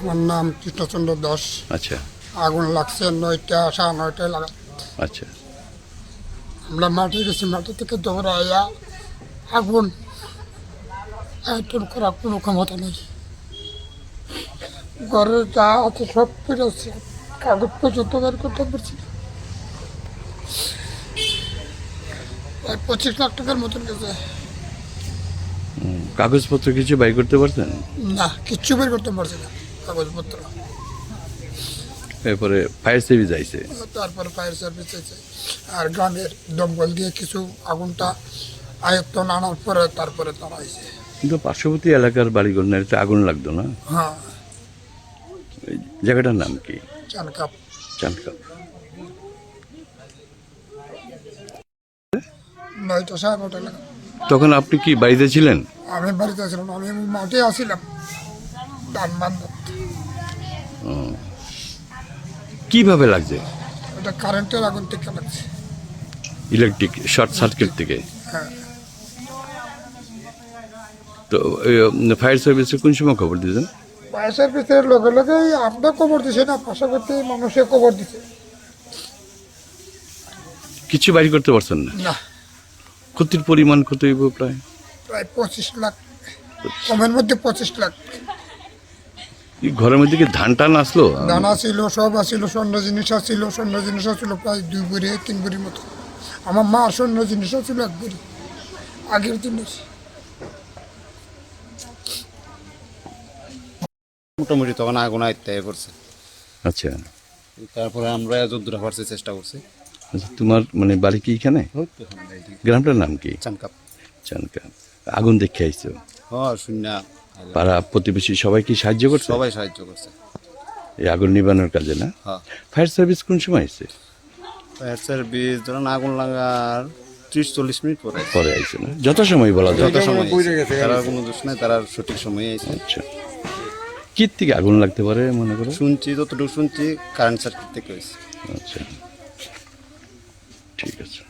আমার নাম কৃষ্ণচন্দ্র দাস। আচ্ছা। আগুন লাগছে নয়টা সাড়ে নয়টায় লাগা। আচ্ছা। আমরা মাঠে গেছি মাঠে থেকে দৌড়াইয়া আগুন আয়তন করার কোনো ক্ষমতা নেই। ঘরে যা আছে সব ফিরেছে কাগজ পর্যন্ত বের করতে পারছি না। প্রায় পঁচিশ লাখ টাকার মতন গেছে। কাগজপত্র কিছু বাই করতে পারতেন? না কিচ্ছু বের করতে পারছি না। কাগজপত্র। এরপরে ফায়ার সার্ভিস আইছে। তারপরে ফায়ার সার্ভিস আছে আর গ্রামের দমকল দিয়ে কিছু আগুনটা আয়ত্তন আনার পরে তারপরে তারা আইছে। কিন্তু পার্শ্ববর্তী এলাকার বাড়িঘর না এটা আগুন লাগতো না? হ্যাঁ। জায়গাটার নাম কি? চান কাপ চাঁদকাপ নয়টা সাড়ে তখন আপনি কি বাড়িতে ছিলেন? আমি বাড়িতে ছিলাম আমি মাঠে আসছিলাম বান্ধব কীভাবে লাগছে? এটা কারেন্টের আগুন থেকে লাগছে। ইলেকট্রিক শর্ট সার্কিট থেকে? হ্যাঁ। তো ফায়ার সার্ভিসে কোন সময় খবর দিয়েছেন? ফায়ার সার্ভিসের লগে লগে আমরা খবর দিছে না পাশাপাশি মানুষে খবর দিছে। কিছু বাড়ি করতে পারছেন না? না। ক্ষতির পরিমাণ কত হইব প্রায়? প্রায় পঁচিশ লাখ। কমের মধ্যে পঁচিশ লাখ। এই ঘরের মধ্যে কি ধান টান আসলো? দানা ছিল সব আছিল স্বর্ণ জিনিস ছিল স্বর্ণ জিনিস ছিল প্রায় দুই বুড়ি তিন বুড়ির মতো। আমার মা স্বর্ণ জিনিস ছিল এক বুড়ি আগের জিনিস। মোটামুটি তখন আগুন আয়ত্তে পড়ছে। আচ্ছা। তারপরে আমরা যদ্দূরা পারছি চেষ্টা করছি। আচ্ছা তোমার মানে বাড়ি কি এখানে? গ্রামটার নাম কি? চানকাপ। চানকা আগুন দেখে আইছো? হ্যাঁ শূন্য পাড়া প্রতিবেশী সবাই কি সাহায্য করছে? সবাই সাহায্য করছে। এই আগুন নিবানোর কাজে না? হ্যাঁ। ফায়ার সার্ভিস কোন সময় আসছে ফায়ার সার্ভিস ধরেন আগুন লাগার ত্রিশ চল্লিশ মিনিট পরে পরে আইছে না? যত সময় বলা যায়। যত সময়। তারা কোনো দোষ নাই তারা সঠিক সময়ে আইছে আচ্ছা। কি থেকে আগুন লাগতে পারে মনে করো? শুনছি যতটুকু শুনছি কারেন্ট সার্কিট থেকে হয়েছে। আচ্ছা। ঠিক আছে।